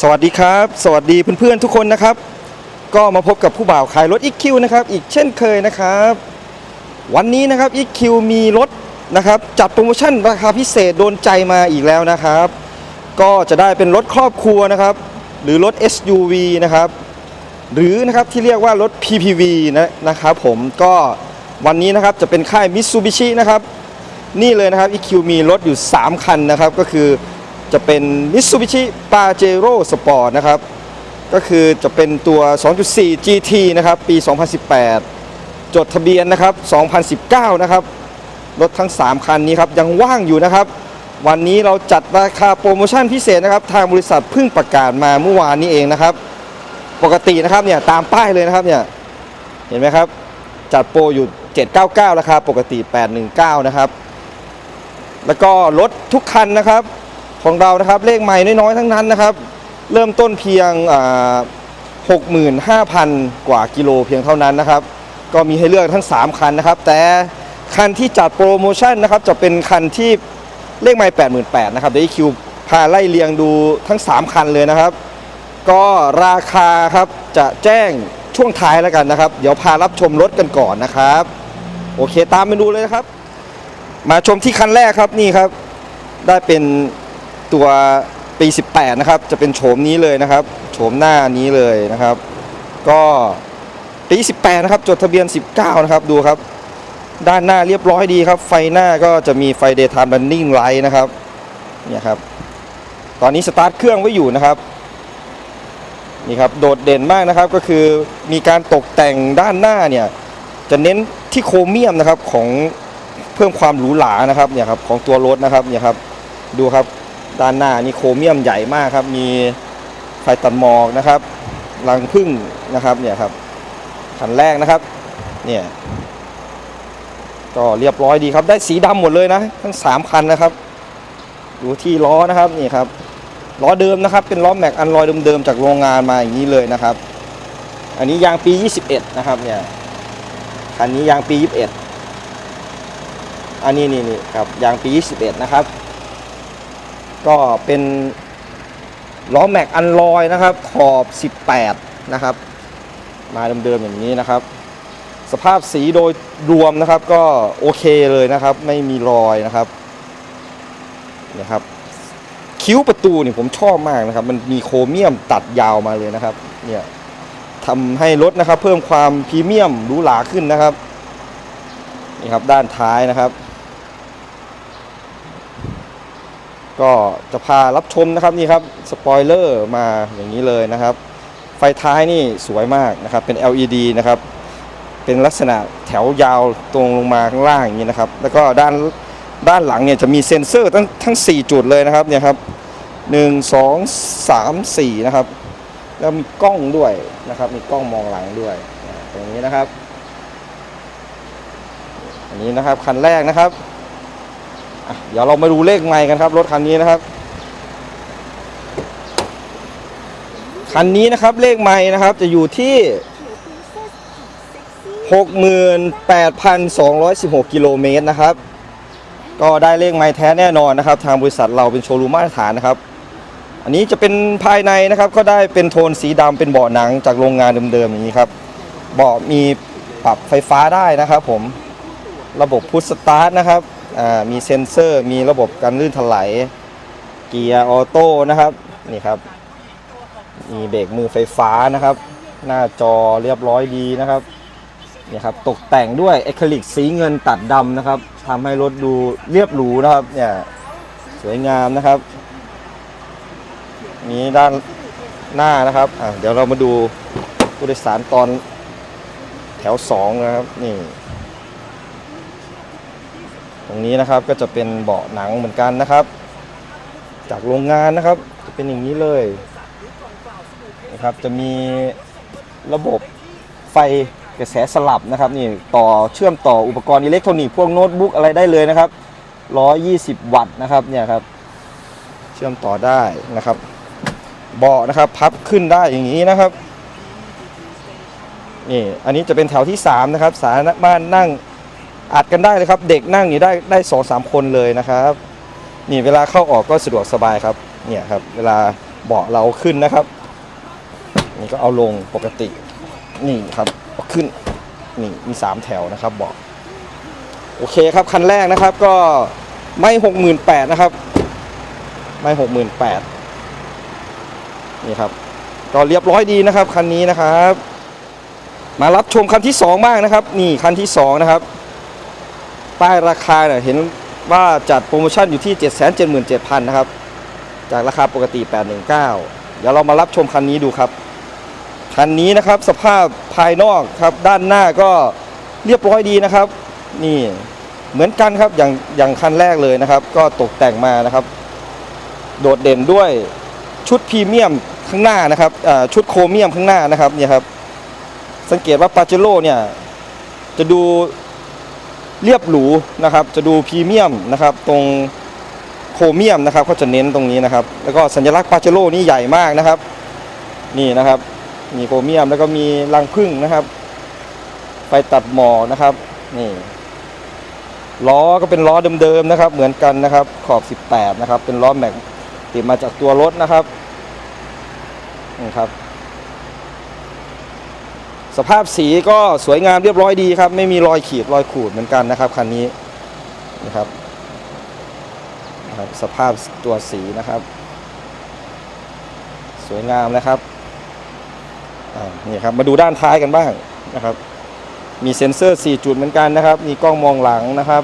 สวัสดีครับ สวัสดีเพื่อนๆทุกคนนะครับ ก็มาพบกับผู้บ่าวขายรถ EQ นะครับ อีกเช่นเคยนะครับ วันนี้นะครับ EQ มีรถนะครับ จัดโปรโมชั่นราคาพิเศษโดนใจมาอีกแล้วนะครับ ก็จะได้เป็นรถครอบครัวนะครับ หรือรถ SUV นะครับ หรือนะครับที่เรียกว่ารถ PPV นะนะครับผมก็วันนี้นะครับจะเป็นค่าย Mitsubishi นะครับ นี่เลยนะครับ EQ มีรถอยู่ 3 คันนะครับก็คือ จะเป็น Mitsubishi Pajero Sport นะครับ ก็คือจะเป็นตัว 2.4 GT นะครับ ปี 2018 จดทะเบียนนะครับ 2019 นะครับ รถทั้ง 3 คันนี้ครับ ยังว่างอยู่นะครับ วันนี้เราจัดราคาโปรโมชั่นพิเศษนะครับ ทางบริษัทเพิ่งประกาศมาเมื่อวานนี้เองนะครับ ปกตินะครับเนี่ยตามป้ายเลยนะครับเนี่ย เห็นไหมครับ จัดโปรอยู่ 799 ราคาปกติ 819 นะครับ แล้วก็รถทุกคันนะครับ ของเรานะครับเลขใหม่น้อยๆทั้งนั้นนะครับ เริ่มต้นเพียงอ่า65,000กว่ากิโลเพียงเท่านั้นนะครับ ก็มีให้เลือกทั้ง 3 คันนะครับ แต่คันที่จัดโปรโมชั่นนะครับจะเป็นคันที่เลขใหม่88,000นะครับเดี๋ยวอีคิวพาไล่เรียงดูทั้ง 3 คันเลยนะครับ ก็ราคาครับจะแจ้งช่วงท้ายแล้วกันนะครับ เดี๋ยวพารับชมรถกันก่อนนะครับ โอเคตามไปดูเลยนะครับ มาชมที่คันแรกครับนี่ครับ ได้เป็น ตัวปี 18 นะครับ จะเป็นโฉมนี้เลยนะครับ โฉมหน้านี้เลยนะครับ ก็ปี 18 นะครับ จดทะเบียน 19 นะครับ ดูครับ ด้านหน้าเรียบร้อยดีครับ ไฟหน้าก็จะมีไฟ daytime running light นะครับ เนี่ยครับ ตอนนี้สตาร์ทเครื่องไว้อยู่นะครับ นี่ครับ โดดเด่นมากนะครับ ก็คือมีการตกแต่งด้านหน้าเนี่ย จะเน้นที่โครเมียมนะครับของเพิ่มความหรูหรานะครับ เนี่ยครับ ของตัวรถนะครับ เนี่ยครับ ดูครับ ด้านหน้านี่โครเมียมใหญ่มากครับ มีไฟตัดหมอกนะครับรังพึ่งนะครับเนี่ยครับคันแรกนะครับเนี่ยก็เรียบร้อยดีครับ ได้สีดำหมดเลยนะ ทั้ง 3 คันนะครับดูที่ล้อนะครับนี่ครับล้อเดิมนะครับ เป็นล้อแม็กอันลอยเดิมๆจากโรงงานมาอย่างนี้เลยนะครับ อันนี้ยางปี 21 นะครับเนี่ยคันนี้ยางปี 21 อันนี้นี่นี่ครับยางปี 21 นะครับ ก็เป็นล้อแม็กอันลอยนะครับ ขอบ 18 นะครับ มาเดิมๆอย่างนี้นะครับ สภาพสีโดยรวมนะครับ ก็โอเคเลยนะครับ ไม่มีรอยนะครับเนี่ยครับ คิ้วประตูนี่ผมชอบมากนะครับ มันมีโครเมียมตัดยาวมาเลยนะครับ เนี่ยทำให้รถนะครับ เพิ่มความพรีเมียมหรูหราขึ้นนะครับนี่ครับด้านท้ายนะครับ ก็จะพารับชมนะครับนี่ครับสปอยเลอร์มาอย่างนี้เลยนะครับ ไฟท้ายนี่สวยมากนะครับเป็น LED นะครับเป็นลักษณะแถวยาวตรงลงมาข้างล่างอย่างนี้นะครับ แล้วก็ด้านด้านหลังเนี่ยจะมีเซ็นเซอร์ทั้งทั้ง 4 จุดเลยนะครับเนี่ยครับ1 2 3 4นะครับ แล้วมีกล้องด้วยนะครับ มีกล้องมองหลังด้วยตรงนี้นะครับ อันนี้นะครับคันแรกนะครับ เดี๋ยวเรามาดูเลขไมค์กันครับ รถคันนี้นะครับ คันนี้นะครับเลขไมค์นะครับจะอยู่ที่ 68,216 กิโลเมตรนะครับ ก็ได้เลขไมค์แท้แน่นอนนะครับ ทางบริษัทเราเป็นโชว์รูมมาตรฐานนะครับ อันนี้จะเป็นภายในนะครับ ก็ได้เป็นโทนสีดำเป็นเบาะหนังจากโรงงานเดิมๆอย่างนี้ครับเบาะมีปรับไฟฟ้าได้นะครับ ผมระบบพุทสตาร์ทนะครับ มีเซ็นเซอร์ มีระบบการลื่นถลายเกียร์ออโต้นะครับนี่ครับ มีเบรกมือไฟฟ้านะครับ หน้าจอเรียบร้อยดีนะครับนี่ครับตกแต่งด้วยเอคริลิกสีเงินตัดดำนะครับทำให้รถดูเรียบหรูนะครับเนี่ยสวยงามนะครับนี้ด้านหน้านะครับเดี๋ยวเรามาดูผู้โดยสารตอนแถวสองนะครับ นี่ ตรงนี้นะครับก็จะเป็นเบาะหนังเหมือนกันนะครับ จากโรงงานนะครับ จะเป็นอย่างนี้เลยนะครับจะมีระบบไฟกระแสสลับนะครับนี่ต่อเชื่อมต่ออุปกรณ์อิเล็กทรอนิกส์พวกโน้ตบุ๊กอะไรได้เลยนะครับ 120 วัตต์นะครับเนี่ยครับเชื่อมต่อได้นะครับ เบาะนะครับพับขึ้นได้อย่างนี้นะครับนี่อันนี้จะเป็นแถวที่ 3 นะครับ สามารถนั่ง อัดกันได้เลยครับ เด็กนั่งอยู่ได้ได้สองสามคนเลยนะครับ นี่เวลาเข้าออกก็สะดวกสบายครับ เนี่ยครับ เวลาเบาะเราขึ้นนะครับ นี่ก็เอาลงปกติ นี่ครับเอาขึ้น นี่มีสามแถวนะครับเบาะโอเคครับ คันแรกนะครับก็ไม่หกหมื่นแปดนะครับ ไม่หกหมื่นแปดนี่ครับก็เรียบร้อยดีนะครับ คันนี้นะครับ มารับชมคันที่สองบ้างนะครับ นี่คันที่สองนะครับ ป้ายราคาเนี่ยเห็นว่าจัดโปรโมชั่นอยู่ที่ 777,000 นะครับ จากราคาปกติ 819 เดี๋ยวเรามารับชมคันนี้ดูครับ คันนี้นะครับสภาพภายนอกครับ ด้านหน้าก็เรียบร้อยดีนะครับ นี่เหมือนกันครับอย่างอย่างคันแรกเลยนะครับ ก็ตกแต่งมานะครับ โดดเด่นด้วยชุดพรีเมียมข้างหน้านะครับชุดโครเมียมข้างหน้านะครับเนี่ยครับสังเกตว่าปาเจโร่เนี่ยจะดู เรียบหรูนะครับ จะดูพรีเมียมนะครับตรงโครเมียมนะครับเขาจะเน้นตรงนี้นะครับ แล้วก็สัญลักษณ์ปาเจโร่นี่ใหญ่มากนะครับ นี่นะครับ มีโครเมียมแล้วก็มีรังผึ้งนะครับไฟตัดหมอกนะครับนี่ล้อก็เป็นล้อเดิมๆนะครับ เหมือนกันนะครับ ขอบ 18 นะครับ เป็นล้อแม็กติดมาจากตัวรถนะครับนี่ครับ สภาพสีก็สวยงามเรียบร้อยดีครับ ไม่มีรอยขีดรอยขูดเหมือนกันนะครับคันนี้นะครับนะครับ สภาพตัวสีนะครับ สวยงามนะครับนี่ครับมาดูด้านท้ายกันบ้างนะครับ มีเซ็นเซอร์ 4 จุดเหมือนกันนะครับ มีกล้องมองหลังนะครับ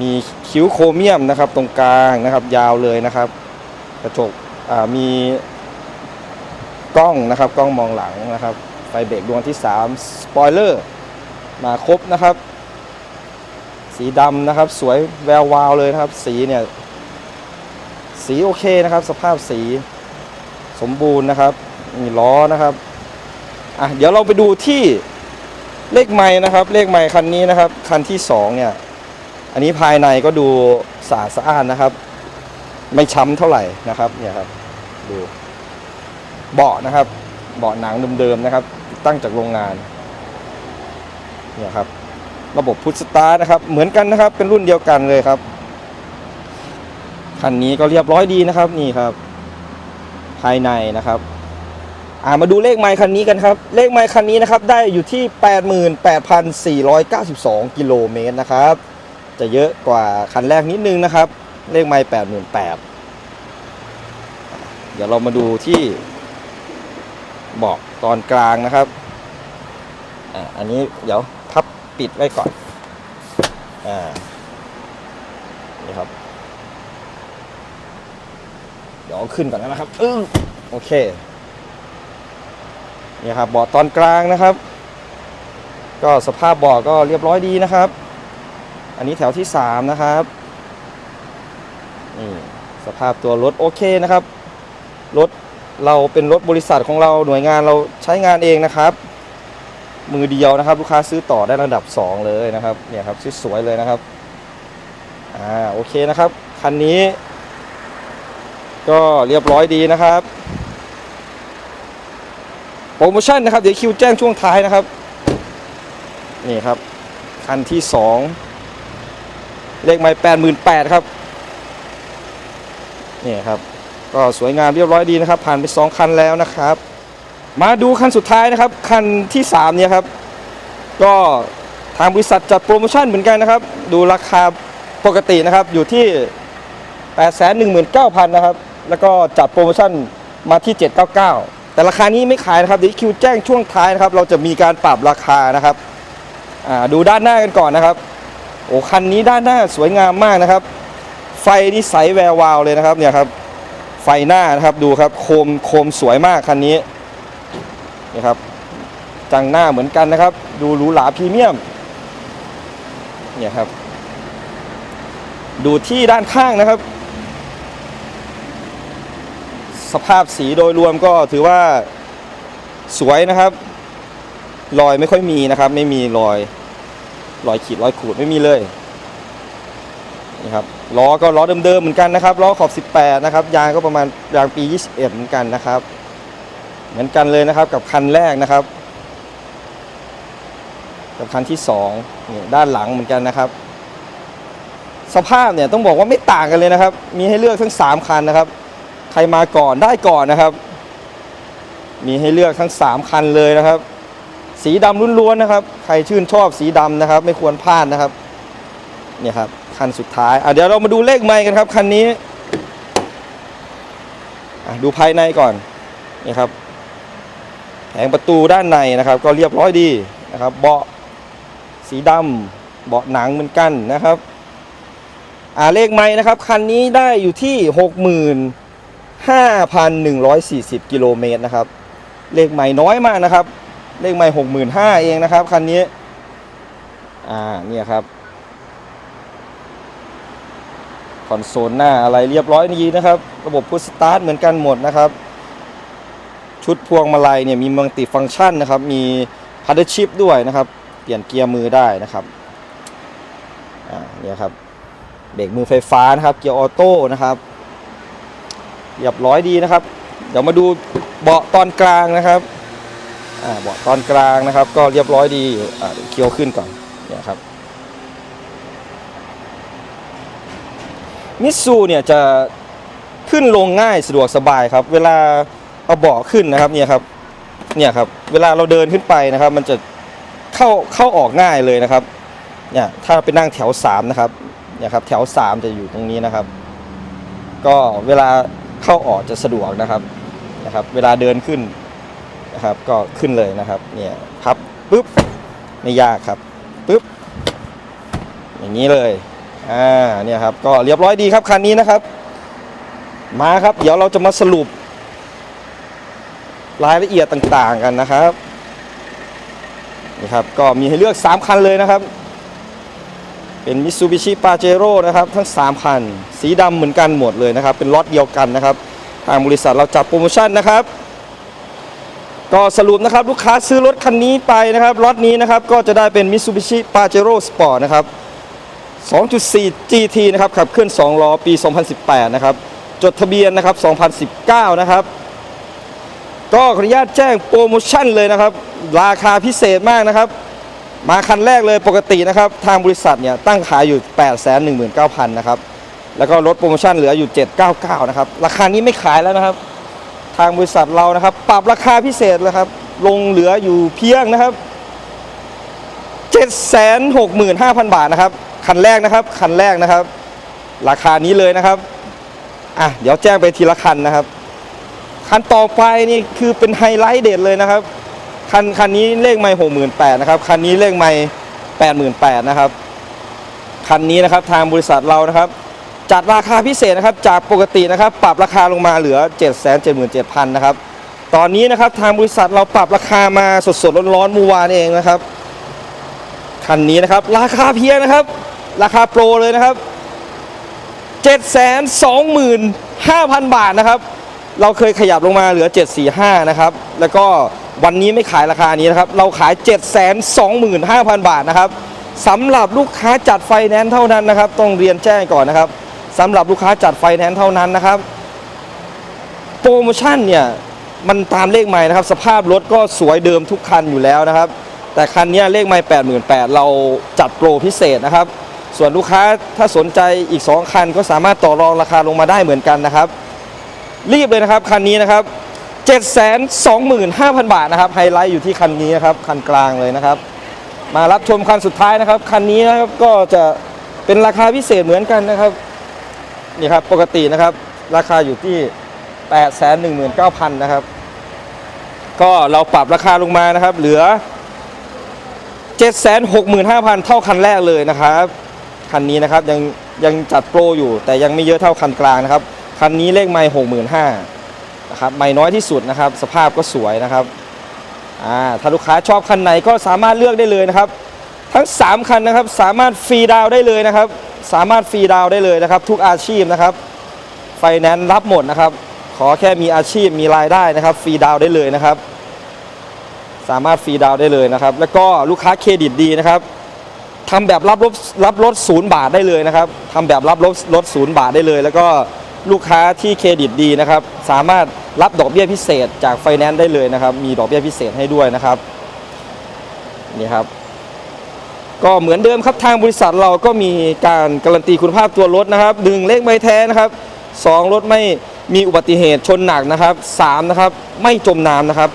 มีคิ้วโครเมียมนะครับ ตรงกลางนะครับ ยาวเลยนะครับ กระจกมีกล้องนะครับ กล้องมองหลังนะครับ ไฟเบรกดวงที่ 3 สปอยเลอร์ มาครบนะครับ สีดำนะครับ สวยแวววาวเลยนะครับ สีเนี่ย สีโอเคนะครับ สภาพสีสมบูรณ์นะครับ มีล้อนะครับ อะ เดี๋ยวเราไปดูที่เลขไม้นะครับ เลขไม้คันนี้นะครับ คันที่ 2 เนี่ย อันนี้ภายในก็ดูสะอาดสะอ้านนะครับ ไม่ช้ำเท่าไหร่นะครับ เนี่ยครับ ดู เบาะนะครับ เบาะหนังเดิมๆนะครับ ตั้งจากโรงงานเนี่ยครับระบบพุทสตาร์นะครับ เหมือนกันนะครับ เป็นรุ่นเดียวกันเลยครับคันนี้ก็เรียบร้อยดีนะครับนี่ครับ ภายในนะครับอ่ามาดูเลขไมล์คันนี้กันครับ เลขไมล์คันนี้นะครับ ได้อยู่ที่ 88,492 กิโลเมตรนะครับ จะเยอะกว่าคันแรกนิดนึงนะครับ เลขไมล์88,000เดี๋ยวเรามาดูที่ เบอกตอนกลางนะครับอ่าอันนี้เดี๋ยวพับปิดไว้ก่อนอ่านี่ครับเดี๋ยวขึ้นก่อนนะครับอึ้งโอเคนี่ครับเบาะตอนกลางนะครับ ก็สภาพเบาะก็เรียบร้อยดีนะครับ อันนี้แถวที่สามนะครับนี่สภาพตัวรถโอเคนะครับรถ เราเป็นรถบริษัทของเราหน่วยงานเราใช้งานเองนะครับ มือเดียวนะครับ ลูกค้าซื้อต่อได้ระดับ 2 เลยนะครับเนี่ยครับสวยๆเลยนะครับอ่าโอเคนะครับคันนี้ ก็เรียบร้อยดีนะครับโปรโมชั่นนะครับเดี๋ยวคิวแจ้งช่วงท้ายนะครับนี่ครับคันที่2เลขไม่แปดหมื่นแปดครับนี่ครับ ก็สวยงามเรียบร้อยดีนะครับ ผ่านไป 2 คันแล้วนะครับ มาดูคันสุดท้ายนะครับ คันที่ 3 เนี่ยครับ ก็ทางบริษัทจัดโปรโมชั่นเหมือนกันนะครับ ดูราคาปกตินะครับอยู่ที่ 819,000 นะครับ แล้วก็จัดโปรโมชั่นมาที่ 799 แต่ราคานี้ไม่ขายนะครับเดี๋ยวคิวแจ้งช่วงท้ายนะครับ เราจะมีการปรับราคานะครับดูด้านหน้ากันก่อนนะครับโอ้คันนี้ด้านหน้าสวยงามมากนะครับ ไฟนี่ใสแวววาวเลยนะครับเนี่ยครับ ไฟหน้านะครับดูครับโคมโคมสวยมากคันนี้นี่ครับจังหน้าเหมือนกันนะครับ ดูหรูหราพรีเมียมเนี่ยครับ ดูที่ด้านข้างนะครับ สภาพสีโดยรวมก็ถือว่าสวยนะครับรอยไม่ค่อยมีนะครับ ไม่มีรอยรอยขีดรอยขูดไม่มีเลย ล้อก็ล้อเดิมๆเหมือนกันนะครับล้อขอบ 18 นะครับ ยางก็ประมาณยางปี 21 เหมือนกันนะครับ เหมือนกันเลยนะครับกับคันแรกนะครับ กับคันที่2นี่ด้านหลังเหมือนกันนะครับ สภาพเนี่ยต้องบอกว่าไม่ต่างกันเลยนะครับ มีให้เลือกทั้ง 3 คันนะครับ ใครมาก่อนได้ก่อนนะครับ มีให้เลือกทั้ง 3 คันเลยนะครับ สีดำล้วนๆนะครับ ใครชื่นชอบสีดำนะครับ ไม่ควรพลาดนะครับเนี่ยครับ คันสุดท้ายอะเดี๋ยวเรามาดูเลขไมค์กันครับคันนี้อะดูภายในก่อนนี่ครับแผงประตูด้านในนะครับ ก็เรียบร้อยดีนะครับ เบาะสีดำเบาะหนังเหมือนกันนะครับอ่าเลขไม้นะครับคันนี้ได้อยู่ที่ 65,140 กิโลเมตรนะครับ เลขไม้น้อยมากนะครับ เลขไม้65,000เองนะครับคันนี้อ่าเนี่ยครับ คอนโซลหน้าอะไรเรียบร้อยดีนะครับ ระบบพุชสตาร์ทเหมือนกันหมดนะครับ ชุดพวงมาลัยเนี่ยมีมัลติฟังก์ชันนะครับ มีพัดเดิลชิพด้วยนะครับ เปลี่ยนเกียร์มือได้นะครับอ่าเนี่ยครับเบรกมือไฟฟ้านะครับ เกียร์ออโต้นะครับเรียบร้อยดีนะครับ เดี๋ยวมาดูเบาะตอนกลางนะครับเบาะตอนกลางนะครับ ก็เรียบร้อยดีเดี๋ยวเคี้ยวขึ้นก่อนเนี่ยครับ มิตซูเนี่ยจะขึ้นลงง่ายสะดวกสบายครับ เวลาเอาเบาะขึ้นนะครับเนี่ยครับเนี่ยครับเวลาเราเดินขึ้นไปนะครับ มันจะเข้าเข้าออกง่ายเลยนะครับเนี่ยถ้าไปนั่งแถวสามนะครับเนี่ยครับแถวสามจะอยู่ตรงนี้นะครับ ก็เวลาเข้าออกจะสะดวกนะครับนะครับ เวลาเดินขึ้นนะครับ ก็ขึ้นเลยนะครับเนี่ยพับปุ๊บไม่ยากครับปุ๊บอย่างนี้เลย อ่าเนี่ยครับก็เรียบร้อยดีครับคันนี้นะครับ มาครับ เดี๋ยวเราจะมาสรุป รายละเอียดต่างๆกันนะครับนี่ครับก็มีให้เลือก 3 คันเลยนะครับ เป็น Mitsubishi Pajero นะครับ ทั้ง 3 คัน สีดำเหมือนกันหมดเลยนะครับ เป็นล็อตเดียวกันนะครับ ทางบริษัทเราจัดโปรโมชั่นนะครับก็สรุปนะครับลูกค้าซื้อรถคันนี้ไปนะครับล็อตนี้นะครับก็จะได้เป็น Mitsubishi Pajero Sport นะครับ 2.4 GT นะครับขับเคลื่อน 2 ล้อปี 2018 นะครับ จดทะเบียนนะครับ 2019 นะครับ ก็ขออนุญาตแจ้งโปรโมชั่นเลยนะครับ ราคาพิเศษมากนะครับ มาคันแรกเลยปกตินะครับ ทางบริษัทเนี่ยตั้งขายอยู่ 819,000 นะครับ แล้วก็ลดโปรโมชั่นเหลืออยู่ 799 นะครับ ราคานี้ไม่ขายแล้วนะครับ ทางบริษัทเรานะครับ ปรับราคาพิเศษเลยครับ ลงเหลืออยู่เพียงนะครับ765,000 บาทนะครับ คันแรกนะครับ คันแรกนะครับ ราคานี้เลยนะครับอะเดี๋ยวแจ้งไปทีละคันนะครับ คันต่อไปนี่คือเป็นไฮไลท์เด็ดเลยนะครับคันคันนี้เลขไม่หกหมื่นแปดนะครับคันนี้เลขไม่แปดหมื่นแปดนะครับคันนี้นะครับทางบริษัทเรานะครับ จัดราคาพิเศษนะครับจากปกตินะครับ ปรับราคาลงมาเหลือ 7 7 7 0 0 0นะครับตอนนี้นะครับทางบริษัทเราปรับราคามาสดๆร้อนๆเมื่อวานเองนะครับคันนี้นะครับ ราคาเพียงนะครับ ราคาโปรเลยนะครับ 725,000 บาทนะครับ เราเคยขยับลงมาเหลือ 745 นะครับ แล้วก็วันนี้ไม่ขายราคานี้นะครับ เราขาย 725,000 บาทนะครับสำหรับลูกค้าจัดไฟแนนซ์เท่านั้นนะครับ ต้องเรียนแจ้งก่อนนะครับสำหรับลูกค้าจัดไฟแนนซ์เท่านั้นนะครับ โปรโมชั่นเนี่ยมันตามเลขใหม่นะครับ สภาพรถก็สวยเดิมทุกคันอยู่แล้วนะครับ แต่คันนี้เลขไม่ 88,000เราจัดโปรพิเศษนะครับ ส่วนลูกค้าถ้าสนใจอีก 2 คันก็สามารถต่อรองราคาลงมาได้เหมือนกันนะครับ รีบเลยนะครับคันนี้นะครับ 725,000 บาทนะครับไฮไลท์อยู่ที่คันนี้นะครับคันกลางเลยนะครับ มารับชมคันสุดท้ายนะครับคันนี้นะครับก็จะเป็นราคาพิเศษเหมือนกันนะครับนี่ครับปกตินะครับราคาอยู่ที่ 819,000นะครับก็เราปรับราคาลงมานะครับ เหลือ 765,000 เท่าคันแรกเลยนะครับ คันนี้นะครับยังยังจัดโปรอยู่ แต่ยังไม่เยอะเท่าคันกลางนะครับ คันนี้เลขไม่65,000นะครับไม่น้อยที่สุดนะครับ สภาพก็สวยนะครับอ่าถ้าลูกค้าชอบคันไหนก็สามารถเลือกได้เลยนะครับ ทั้ง 3 คันนะครับ สามารถฟรีดาวได้เลยนะครับ สามารถฟรีดาวได้เลยนะครับ ทุกอาชีพนะครับไฟแนนซ์รับหมดนะครับ ขอแค่มีอาชีพมีรายได้นะครับฟรีดาวได้เลยนะครับ สามารถฟรีดาวได้เลยนะครับ แล้วก็ลูกค้าเครดิตดีนะครับ ทำแบบรับรถรับรถศูนย์บาทได้เลยนะครับทำแบบรับรถรถศูนย์บาทได้เลย แล้วก็ลูกค้าที่เครดิตดีนะครับ สามารถรับดอกเบี้ยพิเศษจากไฟแนนซ์ได้เลยนะครับ มีดอกเบี้ยพิเศษให้ด้วยนะครับนี่ครับ ก็เหมือนเดิมครับทางบริษัทเราก็มีการการันตีคุณภาพตัวรถนะครับหนึ่งเลขไม่แท้นะครับสองรถไม่มีอุบัติเหตุชนหนักนะครับ3นะครับไม่จมน้ำนะครับ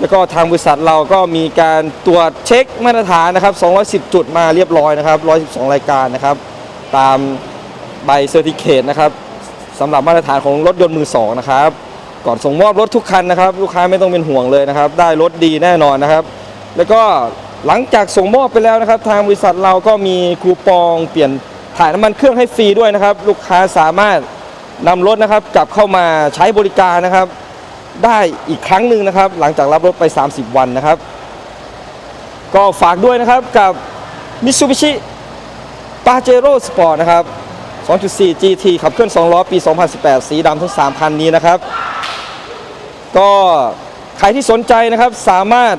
แล้วก็ทางบริษัทเราก็มีการตรวจเช็คมาตรฐานนะครับ 210 จุดมาเรียบร้อยนะครับ 112 รายการนะครับ ตามใบเซอร์ติเคตนะครับสำหรับมาตรฐานของรถยนต์มือสองนะครับ ก่อนส่งมอบรถทุกคันนะครับ ลูกค้าไม่ต้องเป็นห่วงเลยนะครับ ได้รถดีแน่นอนนะครับ แล้วก็หลังจากส่งมอบไปแล้วนะครับ ทางบริษัทเราก็มีคูปองเปลี่ยนถ่ายน้ำมันเครื่องให้ฟรีด้วยนะครับ ลูกค้าสามารถนำรถนะครับกลับเข้ามาใช้บริการนะครับ ได้อีกครั้งหนึ่งนะครับ หลังจากรับรถไป 30 วันนะครับ ก็ฝากด้วยนะครับกับ Mitsubishi Pajero Sport นะครับ 2.4 GT ขับเคลื่อน 2 ล้อ ปี 2018 สีดำทั้ง 3 คันนี้นะครับ ก็ใครที่สนใจนะครับสามารถ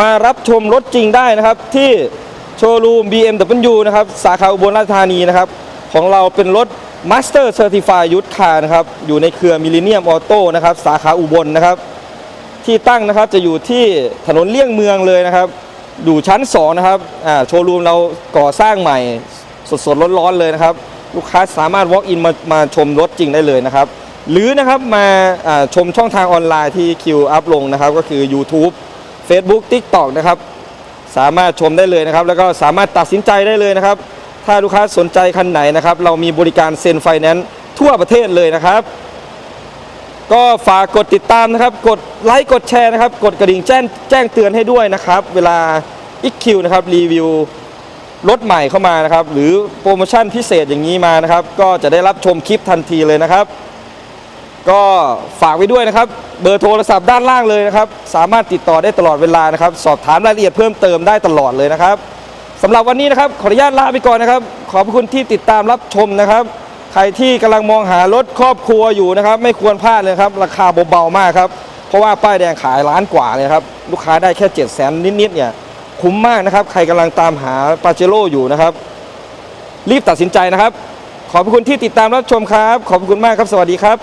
มารับชมรถจริงได้นะครับ ที่โชว์รูม BMW นะครับ สาขาอุบลราชธานีนะครับ ของเราเป็นรถ Master Certified ยุทธคานะครับอยู่ในเครือ Millennium Auto นะครับสาขาอุบลนะครับที่ตั้งนะครับจะอยู่ที่ถนนเลี่ยงเมืองเลยนะครับอยู่ชั้น2นะครับโชว์รูมเราก่อสร้างใหม่สดๆร้อนๆเลยนะครับ ลูกค้าสามารถ walk in มามาชมรถจริงได้เลยนะครับ หรือนะครับมาอ่าชมช่องทางออนไลน์ที่คิวอัพลงนะครับ ก็คือ YouTube Facebook TikTok นะครับ สามารถชมได้เลยนะครับ แล้วก็สามารถตัดสินใจได้เลยนะครับ ถ้าลูกค้าสนใจคันไหนนะครับ เรามีบริการเซ็นไฟแนนซ์ทั่วประเทศเลยนะครับ ก็ฝากกดติดตามนะครับ กดไลค์กดแชร์นะครับ กดกระดิ่งแจ้งแจ้งเตือนให้ด้วยนะครับ เวลา IQ นะครับรีวิวรถใหม่เข้ามานะครับ หรือโปรโมชั่นพิเศษอย่างนี้มานะครับ ก็จะได้รับชมคลิปทันทีเลยนะครับ ก็ฝากไว้ด้วยนะครับ เบอร์โทรศัพท์ด้านล่างเลยนะครับ สามารถติดต่อได้ตลอดเวลานะครับ สอบถามรายละเอียดเพิ่มเติมได้ตลอดเลยนะครับ สำหรับวันนี้นะครับ ขออนุญาตลาไปก่อนนะครับ ขอบคุณที่ติดตามรับชมนะครับ ใครที่กำลังมองหารถครอบครัวอยู่นะครับ ไม่ควรพลาดเลยครับ ราคาเบาๆมากครับ เพราะว่าป้ายแดงขายล้านกว่าเลยครับ ลูกค้าได้แค่7 0 0 0 0นิดๆเนี่ย คุ้มมากนะครับ ใครกำลังตามหาปาเจโร่อยู่นะครับ รีบตัดสินใจนะครับ ขอบคุณที่ติดตามรับชมครับ ขอบคุณมากครับ สวัสดีครับ